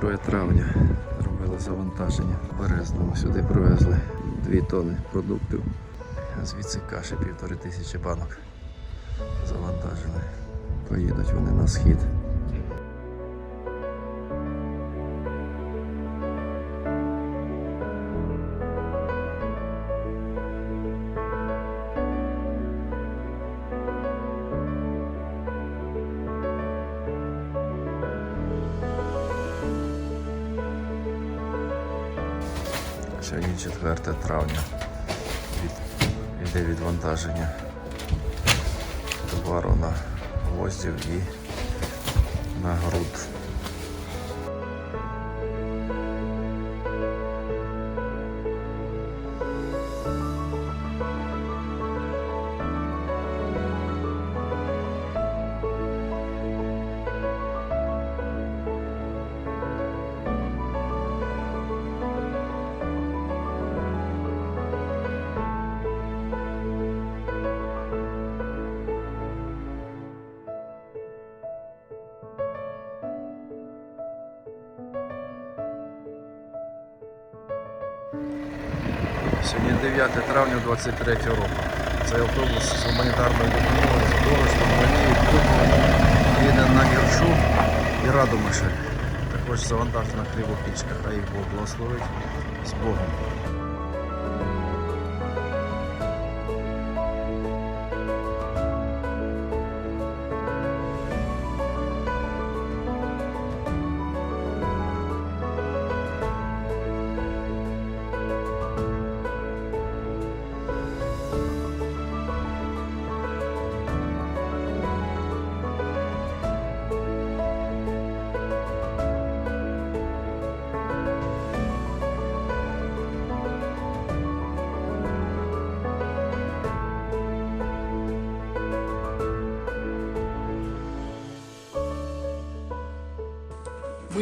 Друге травня зробили завантаження в Березному. Сюди привезли 2 тони продуктів. Звідси каші півтори тисячі банок завантажили. Поїдуть вони на схід. Сьогодні 4 травня. Від, йде відвантаження товару на гвоздів і на груд. Сьогодні 9 травня 23 року. Цей автобус з гуманітарною допомогою з борошном, Малії, їде на Гіршу і Радомишль. Також завантажена Кривопічка. Хай їх Бог благословить з Богом.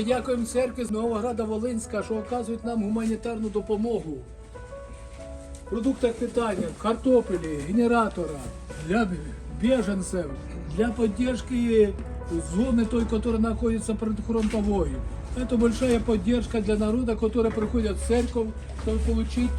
дякуємо церкві з Новограда Волинська, що оказують нам гуманітарну допомогу. В продуктах питання, картопелі, генератора для біженців, для поддержки зоны той, которая находится предфронтовой. Это большая поддержка для народа, который приходит в церковь, чтобы получить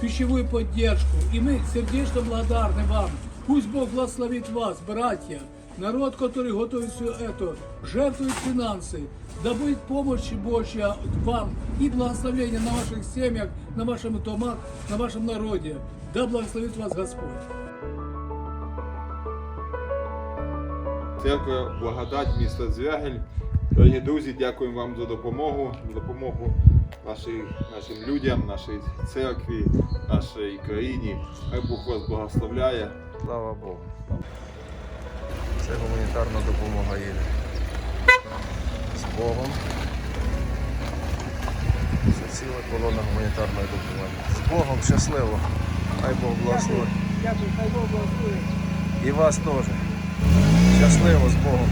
пищевую поддержку. И мы сердечно благодарны вам. Пусть Бог благословит вас, братья. Народ, который готовит все это, жертвует финансы, да будет помощь Божья вам и благословение на ваших семьях, на вашем домах, на вашем народе. Да благословит вас Господь. Церква Благодать, місто Звягель. Дорогі друзі, дякуємо вам за допомогу, за допомогу нашій, нашим людям, нашій церкві, нашій країні. Хай Бог вас благословляє. Слава Богу. Це гуманітарна допомога їде. З Богом. Це ціла колона гуманітарної допомоги. З Богом щасливо. Хай Бог благословить. Дякую, хай Бог благословить. І вас теж. Щасливо з Богом.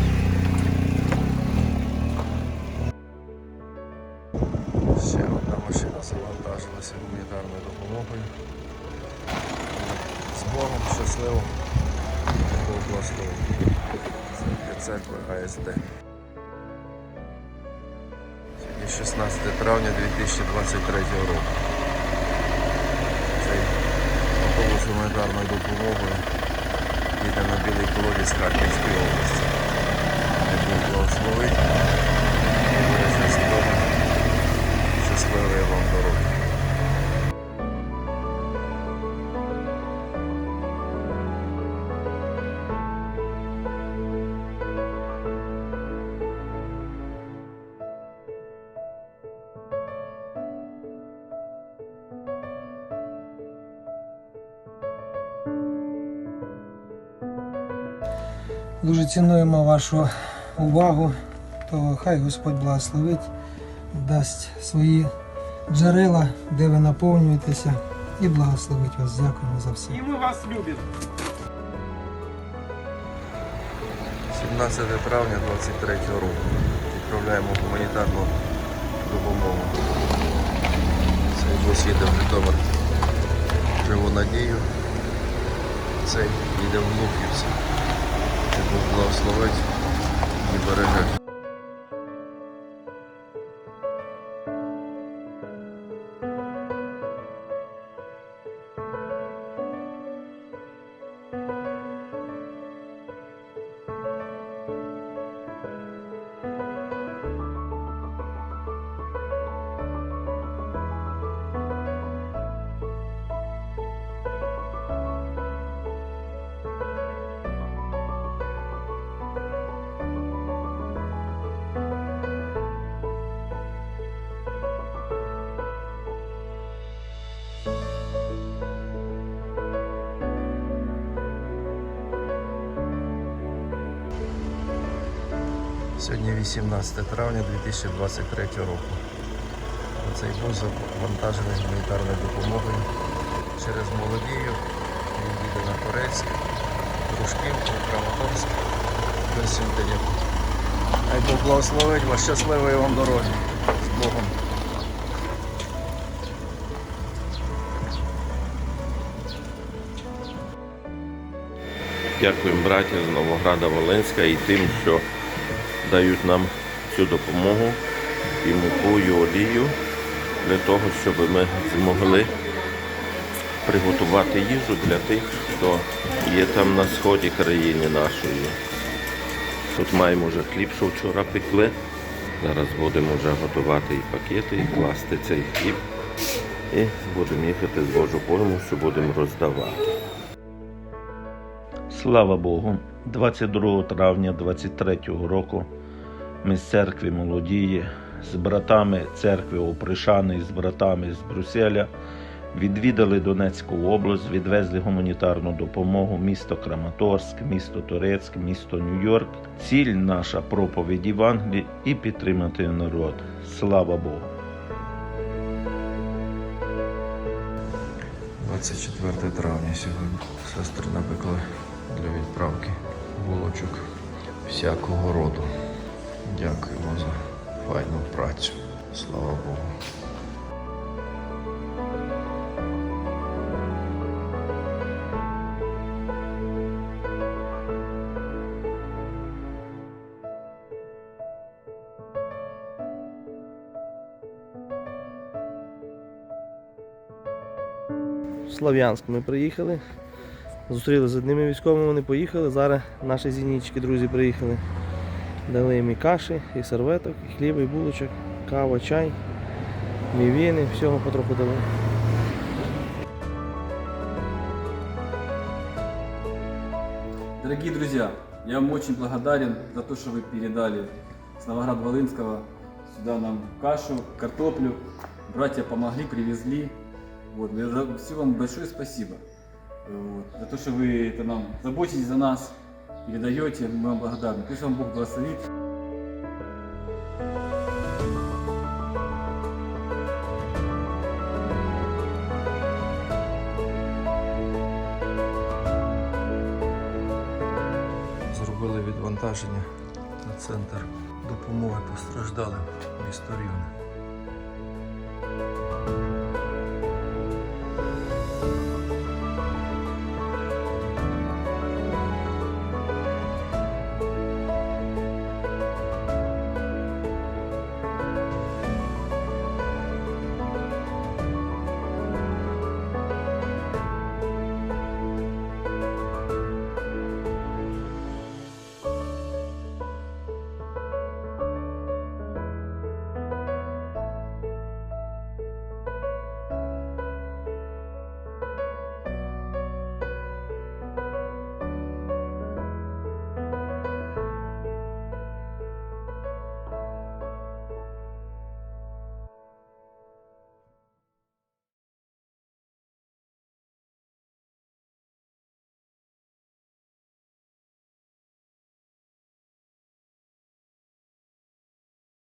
Ще одна машина завантажилася гуманітарною допомогою. З Богом щасливо. Бог благословить. Це для церкви АСД. Сьогодні 16 травня 2023 року. Цей автобус з гуманітарною допомогою їде на білий колодязь Харківської області. Бог благословить. І береже з Богом. Щасливої вам дороги. Дуже цінуємо вашу увагу, то хай Господь благословить, дасть свої джерела, де ви наповнюєтеся, і благословить вас. Дякуємо за все. И мы вас любим. 17 травня 23 року. Відправляємо гуманітарну допомогу. Цей бус їде в Житомир. Живу надію. Цей їде в Луківці. Бог благословить і береже. Сьогодні 18 травня 2023 року. Цей бус завантажений гуманітарною допомогою через Молодію. Він їде на Турецьк, Дружківку, Краматорськ до Сюндинів. Хай Бог благословить вас, щасливої вам дороги. З Богом. Дякуємо браття з Новограда Волинська і тим, що дають нам цю допомогу і муку, і олію для того, щоб ми змогли приготувати їжу для тих, хто є там на сході країни нашої. Тут маємо вже хліб, що вчора пекли. Зараз будемо вже готувати і пакети, і класти цей хліб. І будемо їхати з Божу Божою помощю, будемо роздавати. Слава Богу, 22 травня 23 року ми з церкви Молодії з братами церкви Опришани з братами з Брюсселя відвідали Донецьку область, відвезли гуманітарну допомогу місто Краматорськ, місто Турецьк, місто Нью-Йорк. Ціль наша проповідь Євангелії і підтримати народ. Слава Богу! 24 травня сьогодні. Сестри напекли для відправки булочок всякого роду. Дякуємо за файну працю. Слава Богу. Слов'янськ ми приїхали. Зустріли з одними військовими, вони поїхали. Зараз наші зенітчики, друзі, приїхали. Дали їм і каші, і серветок, і хліба, і булочок, кава, чай, мівіни, всього потроху дали. Дорогие друзья, я вам очень благодарен за то, что вы передали с Новоград-Волынского сюда нам кашу, картоплю. Братья помогли, привезли. Вот, я за- все вам большое спасибо. Вот, за то, что вы это нам заботитесь за нас, передаете, мы вам благодарны. Пусть вам Бог благословит. Зробили відвантаження на центр допомоги постраждалим місто Рівне.